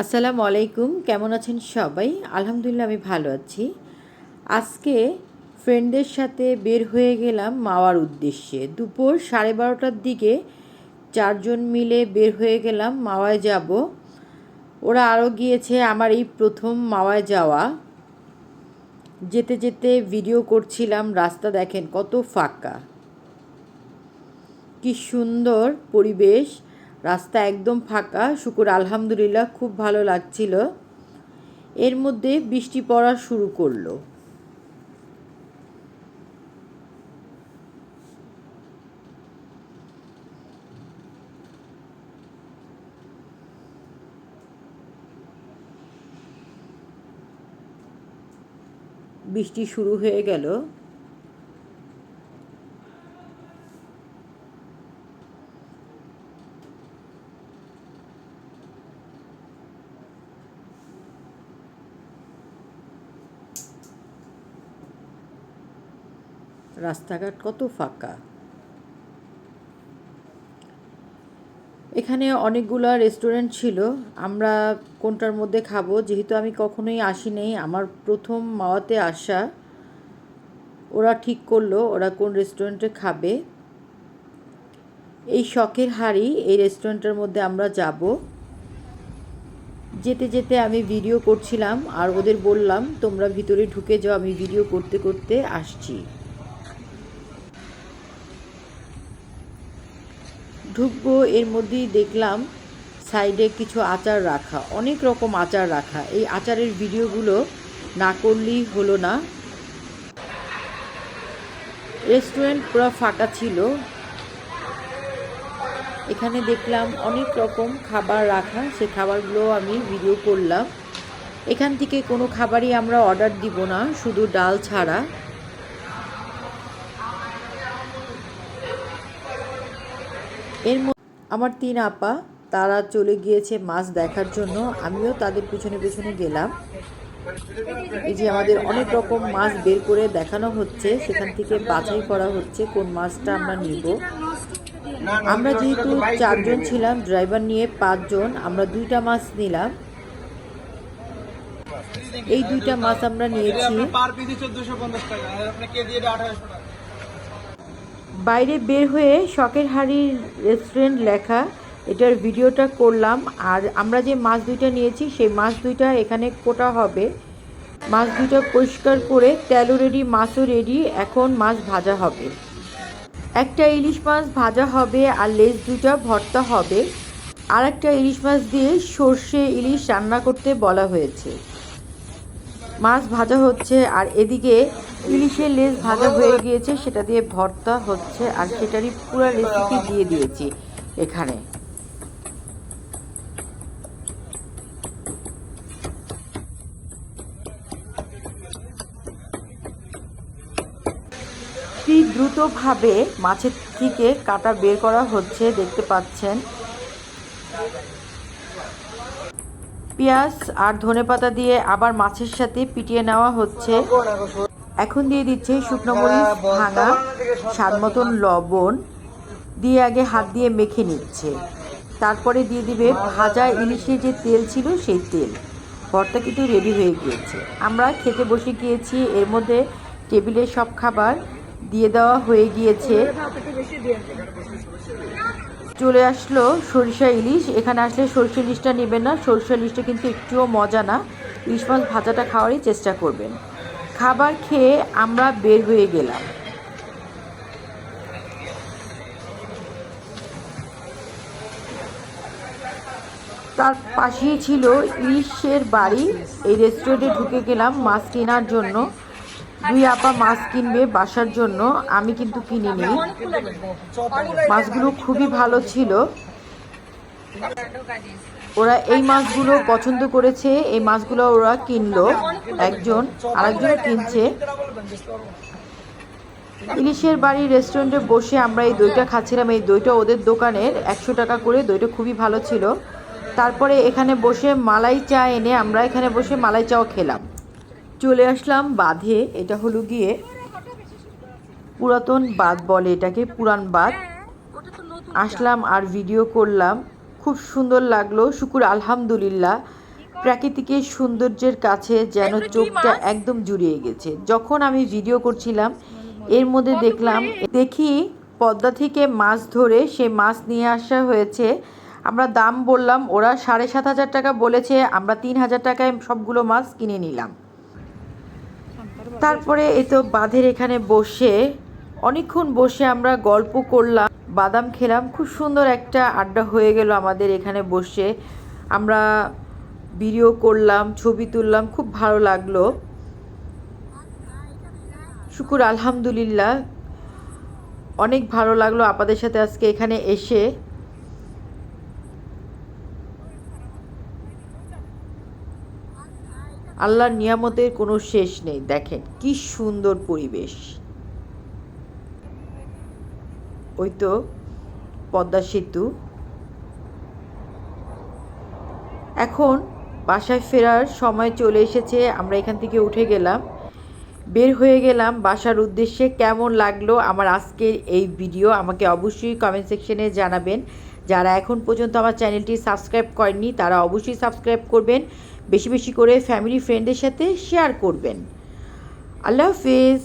আসসালামু আলাইকুম, কেমন আছেন সবাই? আলহামদুলিল্লাহ, আমি ভালো আছি। আজকে ফ্রেন্ডদের সাথে বের হয়ে গেলাম মাওয়ার উদ্দেশ্যে। দুপুর সাড়ে বারোটার দিকে চারজন মিলে বের হয়ে গেলাম মাওয়ায় যাব। ওরা আরও গিয়েছে আমার এই প্রথম মাওয়ায় যাওয়া। যেতে যেতে ভিডিও করছিলাম, রাস্তা দেখেন কত ফাঁকা। কি সুন্দর পরিবেশ। রাস্তা একদম ফাঁকা। শুকুর, আলহামদুলিল্লাহ, খুব ভালো লাগছিল। এর মধ্যে বৃষ্টি পড়া শুরু করল। বৃষ্টি শুরু হয়ে গেল। রাস্তাঘাট কত ফাঁকা? এখানে অনেকগুলো রেস্টুরেন্ট ছিল। আমরা কোনটার মধ্যে খাব? যেহেতু আমি কখনোই আসি নেই, আমার প্রথম মাওয়াতে আসা। ওরা ঠিক করল, ওরা কোন রেস্টুরেন্টে খাবে। এই শখের হাড়ি এই রেস্টুরেন্টের মধ্যে আমরা যাব। যেতে যেতে আমি ভিডিও করছিলাম আর ওদের বললাম, তোমরা ভিতরে ঢুকে যাও, আমি ভিডিও করতে করতে আসছি। ঢুকবো, এর মধ্যেই দেখলাম সাইডে কিছু আচার রাখা, অনেক রকম আচার রাখা। এই আচারের ভিডিওগুলো না করলেই হলো না। রেস্টুরেন্ট পুরো ফাঁকা ছিল। এখানে দেখলাম অনেক রকম খাবার রাখা, সে খাবারগুলো আমি ভিডিও করলাম। এখান থেকে কোনো খাবারই আমরা অর্ডার দিব না, শুধু ডাল ছাড়া। এর আমার তিন আপা, তারা চলে গিয়েছে মাছ দেখার জন্য। আমিও তাদের পিছনে পিছনে গেলাম। এই যে আমাদের অনেক রকম মাছ বের করে দেখানো হচ্ছে, সেখান থেকে বাছাই করা হচ্ছে কোন মাছটা আমরা নিব। আমরা যেহেতু চারজন ছিলাম, ড্রাইভার নিয়ে পাঁচজন, আমরা দুইটা মাছ নিলাম। এই দুইটা মাছ আমরা নিয়েছি। বাইরে বের হয়ে শখের হাড়ির রেস্টুরেন্ট লেখা, এটার ভিডিওটা করলাম। আর আমরা যে মাছ দুইটা নিয়েছি, সেই মাছ দুইটা এখানে কোটা হবে। মাছ দুইটা পরিষ্কার করে তেলও রেডি মাছও রেডি এখন মাছ ভাজা হবে। একটা ইলিশ মাছ ভাজা হবে আর লেজ দুইটা ভর্তা হবে। আর একটা ইলিশ মাছ দিয়ে সর্ষে ইলিশ রান্না করতে বলা হয়েছে। মাছ ভাজা হচ্ছে আর এদিকে ইলিশের লেজ ভাজা হয়ে গিয়েছে, সেটা দিয়ে ভর্তা হচ্ছে, আর সেটারই পুরো রেসিপি দিয়ে দিয়েছি এখানে। কি দ্রুতভাবে মাছের থেকে কাটা বের করা হচ্ছে দেখতে পাচ্ছেন। পেঁয়াজ আর ধনেপাতা দিয়ে আবার মাছের সাথে পিটিয়ে নেওয়া হচ্ছে। এখন দিয়ে দিচ্ছে শুকনো মরিচ, ভাঙা স্বাদ মতন লবণ, দিয়ে আগে হাত দিয়ে মেখে নিচ্ছে। তারপরে দিয়ে দিবে ভাজা ইলিশের যে তেল ছিল সেই তেল। ভর্তা কিন্তু রেডি হয়ে গিয়েছে। আমরা খেতে বসে গিয়েছি, এর মধ্যে টেবিলে সব খাবার দিয়ে দেওয়া হয়ে গিয়েছে। চলে আসলো সরিষা ইলিশ। এখানে আসলে সরিষা ইলিশটা নেবেন না। সরিষা ইলিশটা কিন্তু একটুও মজা না। ইলিশ মাছ ভাজাটা খাওয়ারই চেষ্টা করবেন। খাবার খেয়ে আমরা বের হয়ে গেলাম। তার পাশেই ছিল ইলিশের বাড়ি। এই রেস্টুরেন্টে ঢুকে গেলাম মাছ কেনার জন্য। দুই আপা মাছ কিনবে বাসার জন্য। আমি কিন্তু কিনিনি। মাছগুলো খুবই ভালো ছিল। ওরা এই মাছগুলো পছন্দ করেছে, এই মাছগুলো ওরা কিনলো। একজন আরেকজন কিনছে। ইলিশের বাড়ি রেস্টুরেন্টে বসে আমরা এই দইটা খাচ্ছিলাম। এই দইটা ওদের দোকানের, একশো টাকা করে। দইটা খুবই ভালো ছিল। তারপরে এখানে বসে মালাই চা এনে আমরা এখানে বসে মালাই চাও খেলাম। চলে আসলাম বাঁধে। এটা হলো গিয়ে পুরাতন বাঁধ বলে এটাকে, পুরান বাঁধ। আসলাম আর ভিডিও করলাম। খুব সুন্দর লাগল শুকুর আলহামদুলিল্লাহ। প্রাকৃতিকের সৌন্দর্যের কাছে যেন চোখটা একদম জুড়িয়ে গেছে। যখন আমি ভিডিও করছিলাম এর মধ্যে দেখলাম দেখি পদ্মা থেকে মাছ ধরে সেই মাছ নিয়ে আসা হয়েছে। আমরা দাম বললাম ওরা সাড়ে সাত হাজার টাকা বলেছে আমরা তিন হাজার টাকায় সবগুলো মাছ কিনে নিলাম। তারপরে এই তো বাঁধের এখানে বসে অনেকক্ষণ বসে আমরা গল্প করলাম, বাদাম খেলাম। খুব সুন্দর একটা আড্ডা হয়ে গেল আমাদের এখানে বসে। আমরা ভিডিও করলাম, ছবি তুললাম, খুব ভালো লাগল। শুকুর, আলহামদুলিল্লাহ। অনেক ভালো লাগল আপনাদের সাথে আজকে এখানে এসে। আল্লাহর নিয়ামতের কোনো শেষ নেই। দেখেন, কি সুন্দর পরিবেশ। ওই তো পদ্মা সেতু। এখন বাসায় ফেরার সময় চলে এসেছে, আমরা এখান থেকে উঠে গেলাম। বের হয়ে গেলাম বাসার উদ্দেশ্যে, কেমন লাগল আমার আজকের এই ভিডিও আমাকে অবশ্যই কমেন্ট সেকশনে জানাবেন। যারা এখন পর্যন্ত আমার চ্যানেলটি সাবস্ক্রাইব করেননি, তারা অবশ্যই সাবস্ক্রাইব করবেন। বেশি বেশি করে ফ্যামিলি ফ্রেন্ডদের সাথে শেয়ার করবেন। আল্লাহ হাফিজ।